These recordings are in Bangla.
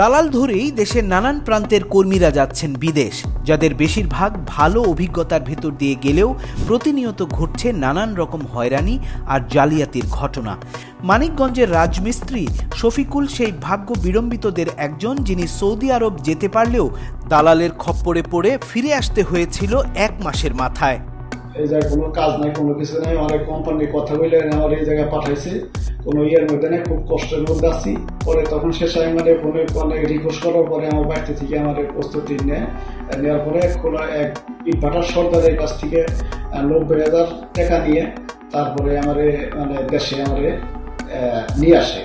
দালাল ধরেই দেশের নানান প্রান্তের কর্মীরা যাচ্ছেন বিদেশ, যাদের বেশিরভাগ ভালো অভিজ্ঞতার ভেতর দিয়ে গেলেও প্রতিনিয়ত ঘটছে নানান রকম হয়রানি আর জালিয়াতির ঘটনা। মানিকগঞ্জের রাজমিস্ত্রি শফিকুল সেই ভাগ্য বিড়ম্বিতদের একজন যিনি সৌদি আরব যেতে পারলেও দালালের খপ্পরে পড়ে ফিরে আসতে হয়েছিল এক মাসের মাথায়। এই জায়গায় কোনো কাজ নাই, কোনো কিছু নাই আমার কথা বলে আমার এই জায়গায় পাঠাইছে। কোনো ইয়ের মধ্যে নেই, খুব কষ্টের মধ্যে আছি। পরে তখন শেষ আমি মানে ফোনে অনেক রিকোয়েস্ট করার পরে আমার বাড়িতে থেকে আমার প্রস্তুতি নেয়। নেওয়ার পরে খোলা এক ইটভাটার কাছ থেকে নব্বই হাজার টাকা নিয়ে তারপরে মানে দেশে নিয়ে আসে।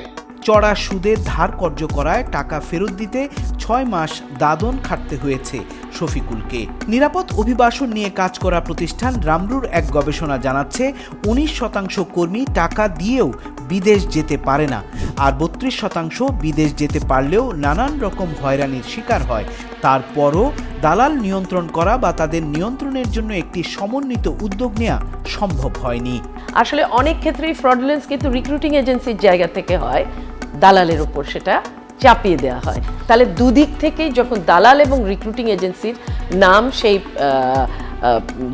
চড়া সুদে ধার কর্য করায় টাকা ফেরত দিতে ছয় মাস দাদন খাটতে হয়েছে শফিকুলকে। নিরাপদ অভিবাসন নিয়ে কাজ করা প্রতিষ্ঠান রামরুর এক গবেষণা জানাচ্ছে, উনিশ শতাংশ কর্মী টাকা দিয়েও বিদেশ যেতে পারে না। আর বত্রিশ শতাংশ বিদেশ যেতে পারলেও নানান রকম হয়রানির শিকার হয়। তারপরও দালাল নিয়ন্ত্রণ করা বা তাদের নিয়ন্ত্রণের জন্য একটি সমন্বিত উদ্যোগ নেওয়া সম্ভব হয়নি। আসলে অনেক ক্ষেত্রেই ফ্রডলেন্স কিন্তু রিক্রুটিং এজেন্সির জায়গা থেকে হয়। দালালের উপর সেটা চাপিয়ে দেওয়া হয়। তাহলে দুদিক থেকেই যখন দালাল এবং রিক্রুটিং এজেন্সির নাম সেই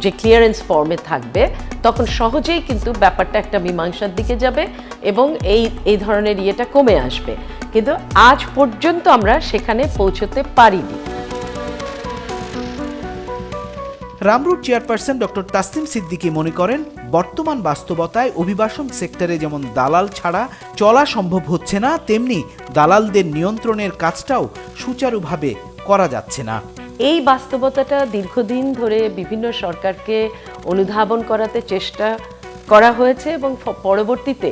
যে ক্লিয়ারেন্স ফর্মে থাকবে, তখন সহজেই কিন্তু ব্যাপারটা একটা মীমাংসার দিকে যাবে এবং এই এই ধরনের ইয়েটা কমে আসবে। কিন্তু আজ পর্যন্ত আমরা সেখানে পৌঁছতে পারিনি। রামরুট চেয়ারপারসন ডক্টর তাসলিম সিদ্দিকী মনে করেন, বর্তমান বাস্তবতায় অভিবাসন সেক্টরে যেমন দালাল ছাড়া চলা সম্ভব হচ্ছে না, তেমনি দালালদের নিয়ন্ত্রণের কাজটাও সুচারুভাবে করা যাচ্ছে না। এই বাস্তবতাটা দীর্ঘদিন ধরে বিভিন্ন সরকারকে অনুধাবন করাতে চেষ্টা করা হয়েছে এবং পরবর্তীতে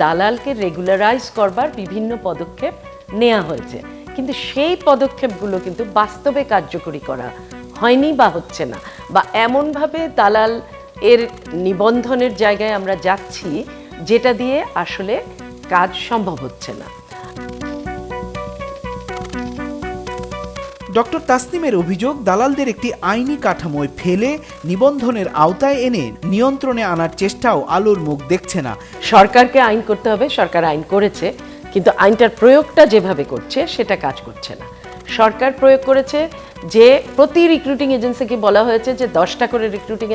দালালকে রেগুলারাইজ করবার বিভিন্ন পদক্ষেপ নেওয়া হয়েছে। কিন্তু সেই পদক্ষেপগুলো কিন্তু বাস্তবে কার্যকরী করা হয়নি বা হচ্ছে না। বা এমনভাবে দালাল এর নিবন্ধনের জায়গায় আমরা যাচ্ছি যেটা দিয়ে আসলে কাজ সম্ভব হচ্ছে না। ডক্টর তাসনিমের অভিযোগ দালালদের একটি আইনি কাঠামোয় ফেলে নিবন্ধনের আওতায় এনে নিয়ন্ত্রণে আনার চেষ্টাও আলোর মুখ দেখছে না। সরকারকে আইন করতে হবে সরকার আইন করেছে কিন্তু আইনটার প্রয়োগটা যেভাবে করছে সেটা কাজ করছে না। সরকার প্রয়োগ করেছে যে প্রতি রিক্রুটিং এজেন্সিকে বলা হয়েছে যে দশটা করে রিক্রুটিং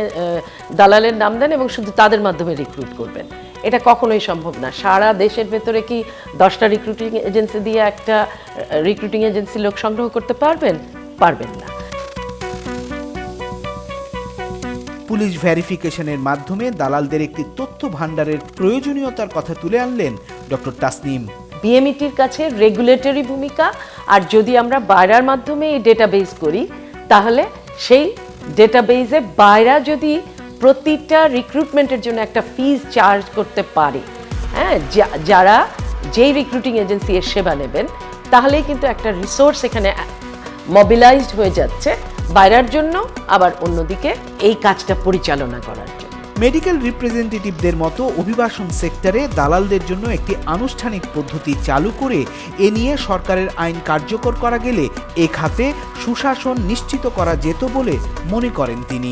দালালের নাম দেন এবং শুধু তাদের মাধ্যমে রিক্রুট করবেন। এটা কখনোই সম্ভব না। সারা দেশের ভেতরে কি দশটা রিক্রুটিং এজেন্সি দিয়ে একটা রিক্রুটিং এজেন্সি লোক সংগ্রহ করতে পারবেন? পারবেন না। পুলিশ ভেরিফিকেশনের মাধ্যমে দালালদের একটি তথ্য ভাণ্ডারের প্রয়োজনীয়তার কথা তুলে আনলেন ডক্টর তাসনিম। বিএমইটির কাছে রেগুলেটরি ভূমিকা, আর যদি আমরা বাইরার মাধ্যমে এই ডেটাবেস করি, তাহলে সেই ডেটাবেসে বাইরা যদি প্রতিটা রিক্রুটমেন্টের জন্য একটা ফিজ চার্জ করতে পারে হ্যাঁ যারা যেই রিক্রুটিং এজেন্সি এর সেবা নেবেন, তাহলেই কিন্তু একটা রিসোর্স এখানে মবিলাইজড হয়ে যাচ্ছে বাইরার জন্য, আবার অন্যদিকে এই কাজটা পরিচালনা করার জন্য। মেডিকেল রিপ্রেজেন্টেটিভদের মতো অভিবাসন সেক্টরে দালালদের জন্য একটি আনুষ্ঠানিক পদ্ধতি চালু করে এ নিয়ে সরকারের আইন কার্যকর করা গেলে এ খাতে সুশাসন নিশ্চিত করা যেত বলে মনে করেন তিনি।